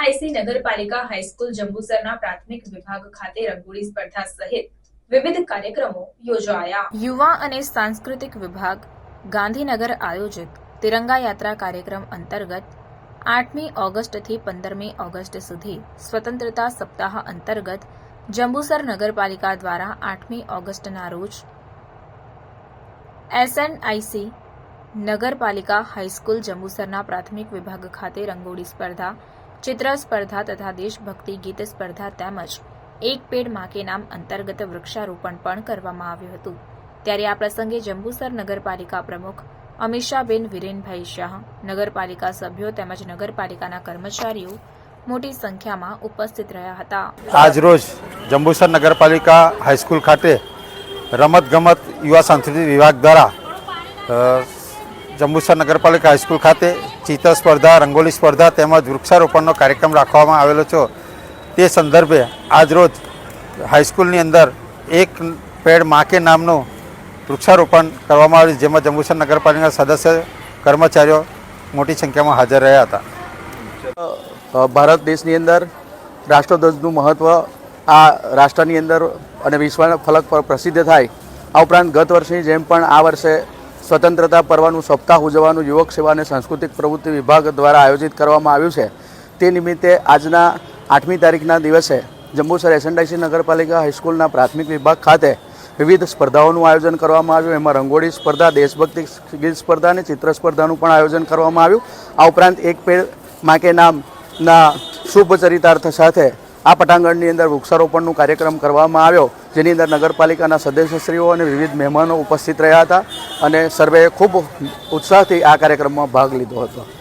એસએનઆઈસી નગરપાલિકા હાઈસ્કૂલ જંબુસરના પ્રાથમિક વિભાગ ખાતે રંગોળી સ્પર્ધા સહિત વિવિધ કાર્યક્રમો યોજાયા યુવા અને સાંસ્કૃતિક વિભાગ ગાંધીનગર આયોજિત તિરંગા યાત્રા કાર્યક્રમ અંતર્ગત આઠમી ઓગસ્ટથી પંદરમી ઓગસ્ટ સુધી સ્વતંત્રતા સપ્તાહ અંતર્ગત જંબુસર નગરપાલિકા દ્વારા આઠમી ઓગસ્ટના રોજ એસએનઆઈસી નગરપાલિકા હાઈસ્કૂલ જંબુસરના પ્રાથમિક વિભાગ ખાતે રંગોળી સ્પર્ધા ચિત્ર સ્પર્ધા તથા દેશભક્તિ ગીત સ્પર્ધા તેમજ એક પેડમાં નામ અંતર્ગત વૃક્ષારોપણ પણ કરવામાં આવ્યું હતું. ત્યારે આ પ્રસંગે જંબુસર નગરપાલિકા પ્રમુખ અમિષાબેન વિરેનભાઈ શાહ, નગરપાલિકા સભ્યો તેમજ નગરપાલિકાના કર્મચારીઓ મોટી સંખ્યામાં ઉપસ્થિત રહ્યા હતા. આજરોજ જંબુસર નગરપાલિકા હાઈસ્કૂલ ખાતે રમતગમત યુવા સાંસ્કૃતિક વિભાગ દ્વારા જંબુસર નગરપાલિકા હાઈસ્કૂલ ખાતે ચિત્ર સ્પર્ધા, રંગોલી સ્પર્ધા તેમજ વૃક્ષારોપણનો કાર્યક્રમ રાખવામાં આવેલો છે. તે સંદર્ભે આજરોજ હાઈસ્કૂલની અંદર એક પેડ માકે નામનું વૃક્ષારોપણ કરવામાં આવ્યું, જેમાં જંબુસર નગરપાલિકાના સદસ્ય, કર્મચારીઓ મોટી સંખ્યામાં હાજર રહ્યા હતા. ભારત દેશની અંદર રાષ્ટ્રધ્વજનું મહત્ત્વ આ રાષ્ટ્રની અંદર અને વિશ્વના ફલક પર પ્રસિદ્ધ થાય. આ ઉપરાંત ગત વર્ષની જેમ પણ આ વર્ષે સ્વતંત્રતા પર્વનું સપ્તાહ ઉજવવાનું યુવક સેવા અને સાંસ્કૃતિક પ્રવૃત્તિ વિભાગ દ્વારા આયોજિત કરવામાં આવ્યું છે. તે નિમિત્તે આજના આઠમી તારીખના દિવસે જંબુસર એસએનડાઈસી નગરપાલિકા હાઈસ્કૂલના પ્રાથમિક વિભાગ ખાતે વિવિધ સ્પર્ધાઓનું આયોજન કરવામાં આવ્યું. એમાં રંગોળી સ્પર્ધા, દેશભક્તિ ગીત સ્પર્ધા અને ચિત્ર સ્પર્ધાનું પણ આયોજન કરવામાં આવ્યું. આ ઉપરાંત એક પેડમાં કે નામના શુભ ચરિતાર્થ સાથે આ પટાંગણની અંદર વૃક્ષારોપણનું કાર્યક્રમ કરવામાં આવ્યો. જેની અંદર નગરપાલિકાના સદસ્યશ્રીઓ અને વિવિધ મહેમાનો ઉપસ્થિત રહ્યા હતા અને સર્વેએ ખૂબ ઉત્સાહથી આ કાર્યક્રમમાં ભાગ લીધો હતો.